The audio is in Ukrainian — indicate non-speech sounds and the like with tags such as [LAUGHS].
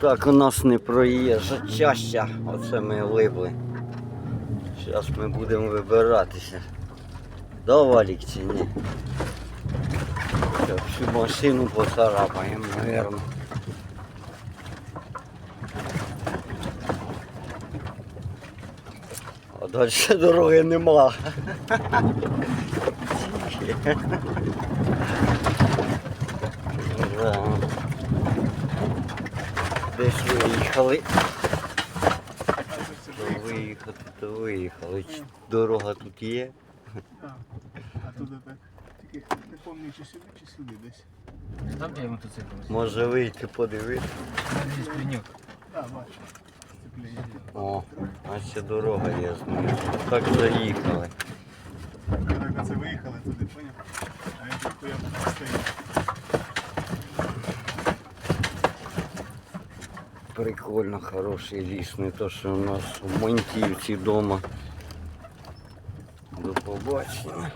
Так у нас не проїжджа чаща, оце ми липли. Зараз ми будемо вибиратися. Да, Валік чи ні? Щас Всю машину поцарапаємо, мабуть. А далі [LAUGHS] дороги нема. [LAUGHS] [LAUGHS] Да. Десь виїхали. То виїхати, то виїхали. Дорога тут є. А, туди так. Не пам'ятаю, чи сюди, чи сюди десь. Там де мотоцикл? Може вийти подивитися. А, бачу. О, а ще дорога є знизу. Так заїхали. Ми так оце виїхали туди, поняв? А я тут я стоїть. Прикольно, хороший ліс, не то що у нас в Маньківці вдома. До побачення.